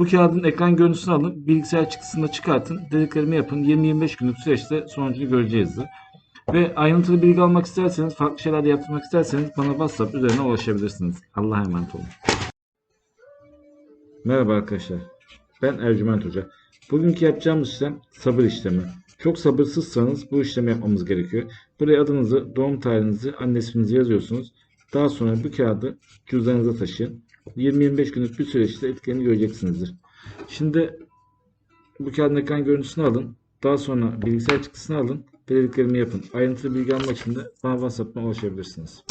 Bu kağıdın ekran görüntüsünü alın, bilgisayar çıktısını çıkartın, dediklerimi yapın. 20-25 günlük süreçte sonucunu göreceğizdir. Ve ayrıntılı bilgi almak isterseniz, farklı şeyler de yaptırmak isterseniz bana WhatsApp üzerine ulaşabilirsiniz. Allah'a emanet olun. Merhaba arkadaşlar. Ben Ercüment Hoca. Bugünkü yapacağımız işlem sabır işlemi. Çok sabırsızsanız bu işlemi yapmamız gerekiyor. Buraya adınızı, doğum tarihinizi, anne yazıyorsunuz. Daha sonra bu kağıdı cüzdanınıza taşıyın. 20-25 günlük bir süreçte etkilerini göreceksinizdir. Şimdi bu kağıdın ekran görüntüsünü alın. Daha sonra bilgisayar çıktısını alın. Dediklerimi yapın. Ayrıntılı bilgi almak için de bana WhatsApp'tan ulaşabilirsiniz.